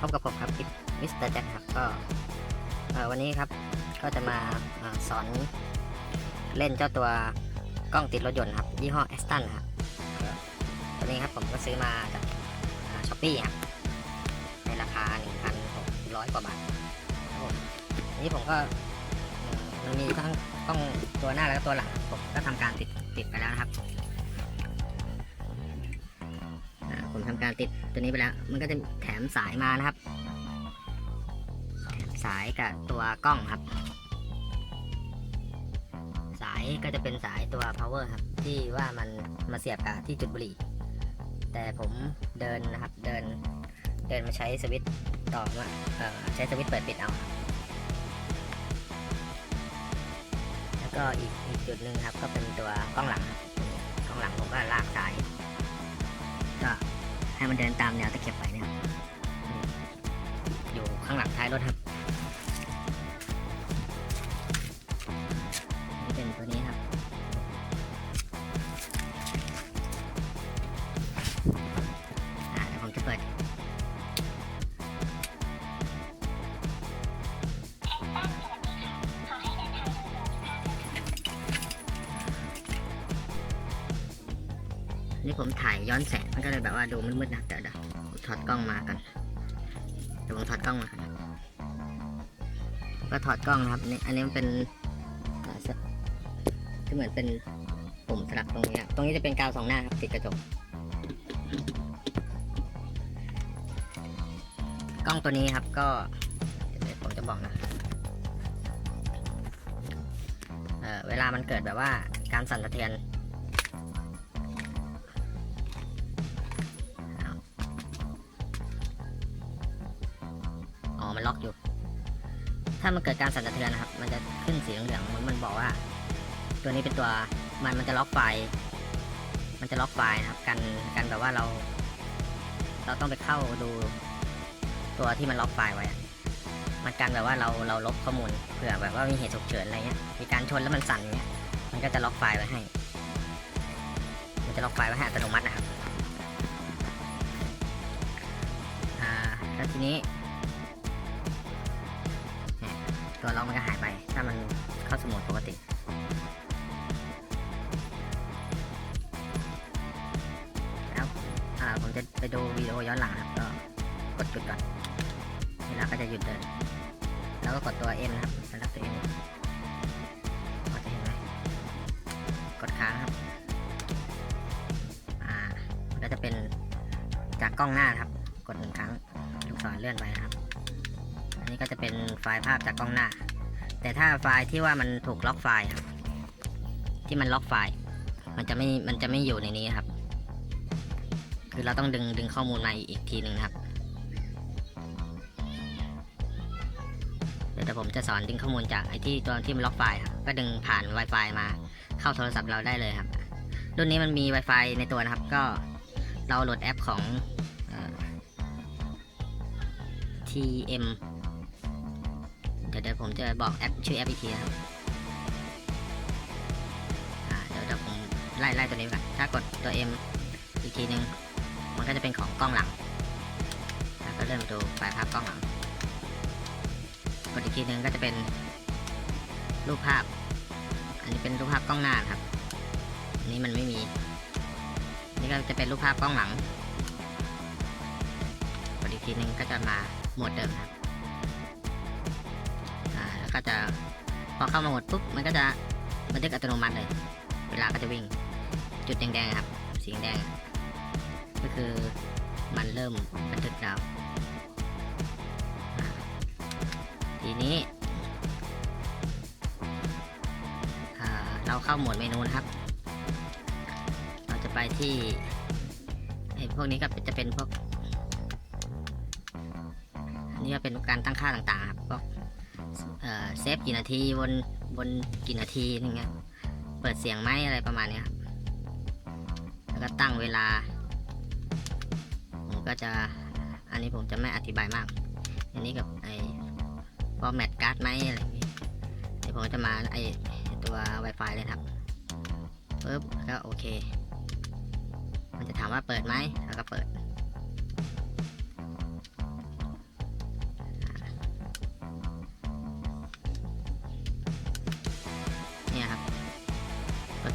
พบกับผมครับมิสเตอร์แจ็คครับก็วันนี้ครับก็จะมาอสอนเล่นเจ้าตัวกล้องติดรถยนต์ครับ ยี่ห้อแอสตันครับตัวนี้ครับผมก็ซื้อมาจากช้อปปี้ครับในราคา 1,600 กว่าบาทอันนี้ผมก็มันมีทั้งกล้องตัวหน้าแล้วก็ตัวหลังผมก็ทำการติดติดไปแล้วนะครับำการติดตัวนี้ไปแล้ว มันก็จะแถมสายมานะครับสายกับตัวกล้องครับ สายก็จะเป็นสายตัว power ครับ ที่ว่ามันมาเสียบกับที่จุดบุหรี่ แต่ผมเดินนะครับ เดิน เดินมาใช้สวิตช์ต่อมาเอ่อใช้สวิตช์เปิดปิดเอา แล้วก็อีกอีกจุดหนึ่งครับ ก็เป็นตัวกล้องหลัง กล้องหลังผมก็ลากส ให้มันเดินตามแนวตะเข็บไปเนี่ยครับอยู่ข้างหลังท้ายรถครับ นี่ผมถ่ายย้อนแสงมันก็เลยแบบว่าดูมืดๆนะเดี๋ยวเดี๋ยวผมถอดกล้องมากันเดี๋ยวผมถอดกล้องมากันก็ถอดกล้องนะครับนี่อันนี้มันเป็นก็เหมือนเป็นปุ่มสลักตรงนี้ตรงนี้จะเป็นกาวสองหน้าครับติดกระจกกล้องตัวนี้ครับก็ผมจะบอกนะเออเวลามันเกิดแบบว่าการสั่นสะเทือน มันล็อกอยู่ ถ้ามันเกิดการสั่นสะเทือนนะครับ มันจะขึ้นสีเหลืองๆมันมันบอกว่า ตัวนี้เป็นตัวมันมันจะล็อกไฟล์มันจะล็อกไฟล์นะครับกันกันแบบว่าเรา เราต้องไปเข้าดูตัวที่มันล็อกไฟล์ไว้มันกันแบบว่าเราเราลบข้อมูลเผื่อแบบว่ามีเหตุฉุกเฉินอะไรเงี้ยมีการชนแล้วมันสั่นเงี้ยมันก็จะล็อกไฟล์ไว้ให้ มันจะล็อกไฟล์ไว้ให้อัตโนมัตินะครับ อ่าแล้วทีนี้ ตัวล็อกมันก็หายไป ถ้ามันเข้าสโหมดปกติแล้วผมจะไปดูวิดีโอย้อนหลังนะครับก็กดจุดก่อนเวลาก็จะหยุดเดิน แล้วก็กดตัว M นะครับสำหรับตัว M ก็จะเห็นไหมกดค้างครับอ่าก็จะเป็นจากกล้องหน้าครับ กดหนึ่งครั้งลูกศรเลื่อนไปนะครับ นนี้ก็จะเป็นไฟล์ภาพจากกล้องหน้า แต่ถ้าไฟล์ที่ว่ามันถูกล็อกไฟล์ครับ ที่มันล็อกไฟล์ มันจะไม่ มันจะไม่อยู่ในนี้ครับ คือเราต้องดึงดึงข้อมูลมาอีกทีหนึ่งครับ เดี๋ยวผมจะสอนดึงข้อมูลจากไอ้ที่ตัวที่มันล็อกไฟล์ครับ ก็ดึงผ่าน Wi-Fi มาเข้าโทรศัพท์เราได้เลยครับ รุ่นนี้มันมี Wi-Fi ในตัวนะครับ ก็เราโหลดแอปของ TM เดี๋ยวผมจะบอกแอปชื่อแอปอีกทีนะครับเดี๋ยวเดี๋ยวผมไล่ไล่ตัวนี้ก่อนถ้ากดตัว M อีกทีหนึ่งมันก็จะเป็นของกล้องหลังแล้วก็เริ่มดูไฟล์ภาพกล้องหลัง กดอีกทีหนึ่งก็จะเป็นรูปภาพ อันนี้เป็นรูปภาพกล้องหน้าครับ อันนี้มันไม่มี นี่ก็จะเป็นรูปภาพกล้องหลัง กดอีกทีหนึ่งก็จะมาหมวดเดิมครับ ก็จะพอเข้ามาโหมดปุ๊บมันก็จะบันทึกอัตโนมัติเลย เวลาก็จะวิ่งจุดแดงๆครับสีแดง ก็คือมันเริ่มบันทึกแล้วอ่าทีนี้เราเข้าโหมดเมนูนะครับ เราจะไปที่ไอ้พวกนี้ก็จะเป็นพวกอันนี้ก็เป็นการตั้งค่าต่างๆครับ เซฟกี่นาทีบนบนกี่นาทีอย่างเงี้ยเปิดเสียงไหมอะไรประมาณเนี้ยครับแล้วก็ตั้งเวลา ผมก็จะอันนี้ผมจะไม่อธิบายมาก อันนี้กับไอ้ format card ไหมอะไรอย่างงี้เดี๋ยวผมจะมาไอ้ตัว Wi-Fi เลยครับปึ๊บก็โอเค มันจะถามว่าเปิดไหมแล้วก็เปิด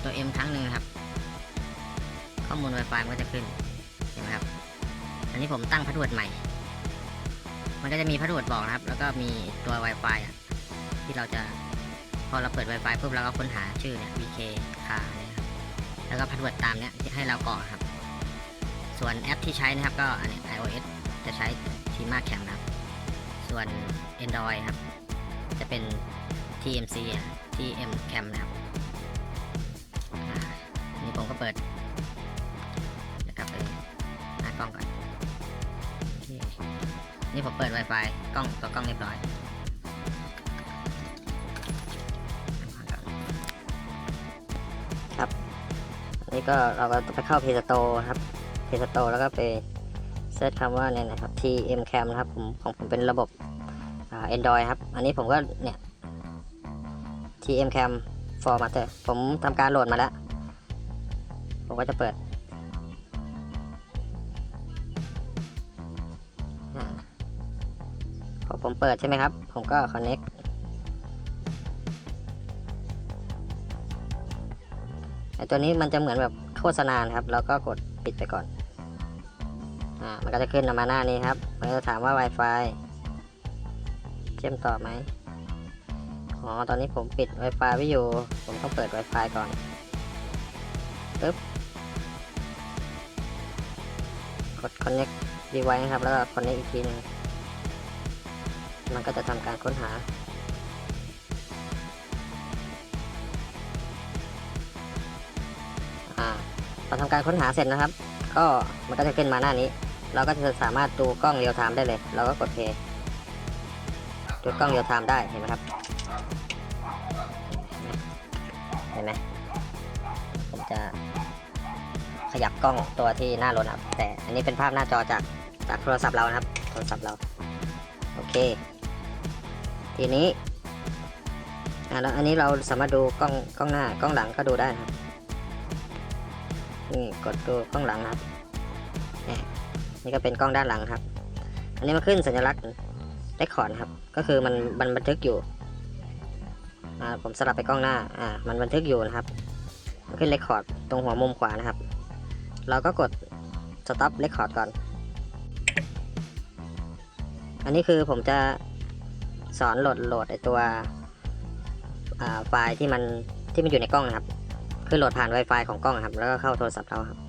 ตัว M ครั้งหนึ่งนะครับ ข้อมูล Wi-Fi มันก็จะขึ้นเห็นไหมครับอันนี้ผมตั้งพาสเวิร์ดใหม่ มันก็จะมีพาสเวิร์ดบอกนะครับ แล้วก็มีตัว Wi-Fi ที่เราจะพอเราเปิด Wi-Fi ปุ๊บเราก็ค้นหาชื่อเนี่ย VK คาเนี่ยครับแล้วก็พาสเวิร์ดตามเนี้ยที่ให้เรากรอกครับ ส่วนแอปที่ใช้นะครับก็อันนี้ iOS จะใช้ t m a Cam นะครับ ส่วน Android ครับ จะเป็น TMC อะ TM Cam นะครับ ปิดเดี๋ยวกลับไปหน้ากล้องก่อนนี่ผมเปิด Wi-Fi กล้องตัวกล้องเรียบร้อยครับนนี้ก็เราก็ไปเข้า Play Store ครับ Play Store แล้วก็ไปเซิร์ชคำว่าเนี่ยนะครับ TM Cam นะครับผมของผมเป็นระบบอ่า Android ครับ อันนี้ผมก็เนี่ย TM Cam Formatter ผมทำการโหลดมาแล้ว ผมก็จะเปิดพอผมเปิดใช่ไหมครับ ผมก็ connect ไอตัวนี้มันจะเหมือนแบบโฆษณานครับ แล้วก็กดปิดไปก่อน อ่า มันก็จะขึ้นมาหน้านี้ครับ มันก็จะถามว่า Wi-Fi เชื่อมต่อไหมอ๋อ ตอนนี้ผมปิด Wi-Fi ไว้อยู่ ผมต้องเปิด Wi-Fi ก่อนปึ๊บ connect device นะครับ แล้วก็ connect อีกทีหนึงมันก็จะทำการค้นหา อ่าพอทำการค้นหาเสร็จนะครับ ก็มันก็จะขึ้นมาหน้านี้ เราก็จะสามารถดูกล้องเรียลไทม์ได้เลย เราก็กดเพย์ดูกล้องเรียลไทม์ได้เห็นไหมครับ ยับกล้องตัวที่หน้ารถครับ แต่อันนี้เป็นภาพหน้าจอจากจากโทรศัพท์เรานะครับ โทรศัพท์เรา โอเค ทีนี้อ่าแล้วอันนี้เราสามารถดูกล้องกล้องหน้ากล้องหลังก็ดูได้นะครับนี่กดดูกล้องหลังนะครับนี่นี่ก็เป็นกล้องด้านหลังครับ อันนี้มันขึ้นสัญลักษณ์เรคคอร์ดครับ ก็คือมันมันบันทึกอยู่อ่าผมสลับไปกล้องหน้าอ่ามันบันทึกอยู่นะครับ ขึ้นเรคคอร์ดตรงหัวมุมขวานะครับ เราก็กด stop record ก่อน อันนี้คือผมจะสอนโหลดโหลดไอตัวไฟล์ที่มันที่มันอยู่ในกล้องนะครับ คือโหลดผ่าน Wi-Fi ของกล้องครับ แล้วก็เข้าโทรศัพท์เราครับ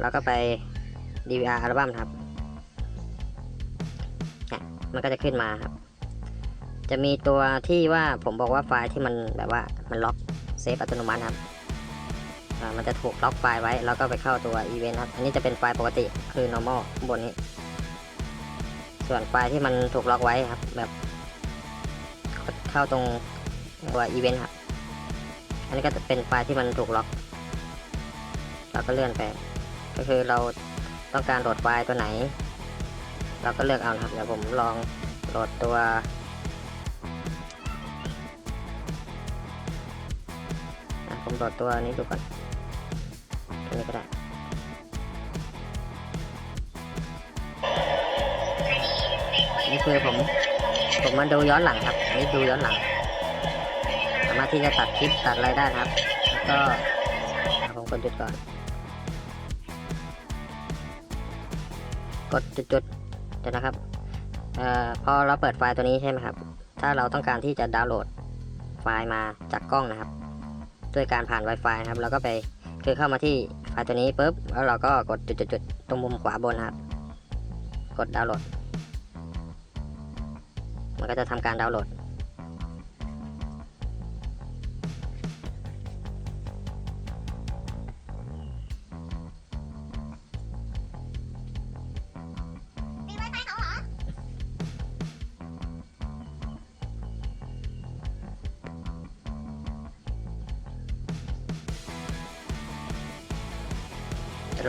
แล้วก็ไป DVR อัลบั้มครับเนี่ยมันก็จะขึ้นมาครับ จะมีตัวที่ว่าผมบอกว่าไฟล์ที่มันแบบว่ามันล็อกเซฟอัตโนมัติครับ มันจะถูกล็อกไฟล์ไว้แล้วก็ไปเข้าตัวอีเวนต์ครับ อันนี้จะเป็นไฟล์ปกติคือ normal บนนี้ ส่วนไฟล์ที่มันถูกล็อกไว้ครับ แบบเข้าตรงตัวอีเวนต์ครับ อันนี้ก็จะเป็นไฟล์ที่มันถูกล็อก เราก็เลื่อนไป ก็คือเราต้องการโหลดไฟล์ตัวไหน เราก็เลือกเอานะครับ เดี๋ยวผมลองโหลดตัวผมโหลดตัวนี้ดูก่อนันี้ก็ได้นี่คือผมผมมาดูย้อนหลังครับนนี้ดูย้อนหลัง สามารถที่จะตัดคลิปตัดอะไรได้นะครับ แล้วก็อะผมกดหยุดก่อน กดจุดๆเดี๋ยวนะครับเอ่อพอเราเปิดไฟล์ตัวนี้ใช่ไหมครับ ถ้าเราต้องการที่จะดาวน์โหลดไฟล์มาจากกล้องนะครับ ด้วยการผ่าน Wi-Fi นะครับเราก็ไปคือเข้ามาที่ ไฟล์ตัวนี้ปุ๊บแล้วเราก็กดจุดๆตรงมุมขวาบนครับ กดดาวน์โหลด มันก็จะทำการดาวน์โหลด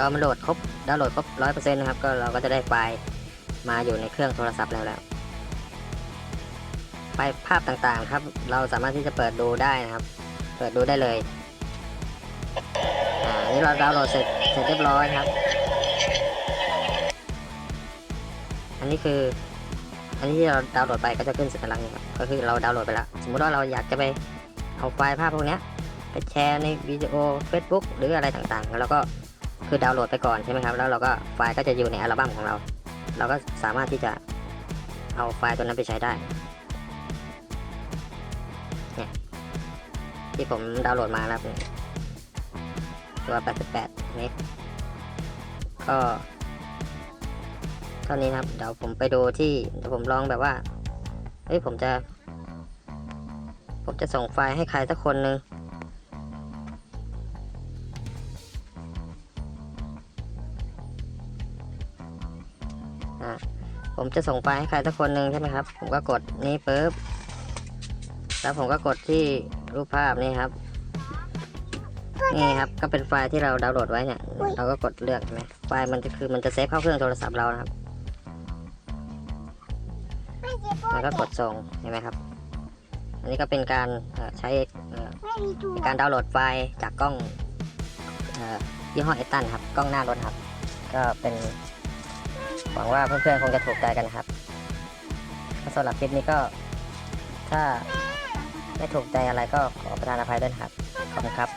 เดี๋ยวรอมันโหลดครบดาวน์โหลดครบร้อยเปอร์เซ็นต์นะครับก็เราก็จะได้ไฟล์มาอยู่ในเครื่องโทรศัพท์แล้วแล้วไฟล์ภาพต่างๆครับ เราสามารถที่จะเปิดดูได้นะครับ เปิดดูได้เลยอ่านนี้เราดาวน์โหลดเสร็จเสร็จเรียบร้อยครับ อันนี้คือ อันนี้ที่เราดาวน์โหลดไปก็จะขึ้นสัญลักษณ์นี้ครับก็คือเราดาวน์โหลดไปแล้วสมมุติว่าเราอยากจะไปเอาไฟล์ภาพพวกนี้ไปแชร์ในวิดีโอ Facebook หรืออะไรต่างๆ แล้วเราก็ คือดาวน์โหลดไปก่อนใช่ไหมครับ แล้วเราก็ไฟล์ก็จะอยู่ในอัลบั้มของเรา เราก็สามารถที่จะเอาไฟล์ตัวนั้นไปใช้ได้เนี่ยที่ผมดาวน์โหลดมานะครับตัว 88เมกก็เท่านี้ครับ เดี๋ยวผมไปดูที่ผมลองแบบว่า เฮ้ยผมจะ ผมจะส่งไฟล์ให้ใครสักคนหนึ่ง ผมจะส่งไฟล์ให้ใครสักคนหนึ่งใช่ไหมครับ ผมก็กดนี้ปุ๊บ แล้วผมก็กดที่รูปภาพนี่ครับ นี่ครับ ก็เป็นไฟล์ที่เราดาวน์โหลดไว้เนี่ย เราก็กดเลือกใช่ไหมไฟล์มันจะคือมันจะเซฟเข้าเครื่องโทรศัพท์เรานะครับไม่เจ็บปวมันดก็กดส่งเห็นไหมครับ อันนี้ก็เป็นการเอ่อใช้เอ่อไม่มีตัวเป็นการดาวน์โหลดไฟล์จากกล้องเอ่อยี่ห้อเอตันครับ กล้องหน้ารถครับ ก็เป็น หวังว่าเพื่อนๆคงจะถูกใจกันนะครับสำหรับคลิปนี้ก็ ถ้าไม่ถูกใจอะไรก็ขอประทานอภัยด้วยครับ ขอบคุณครับ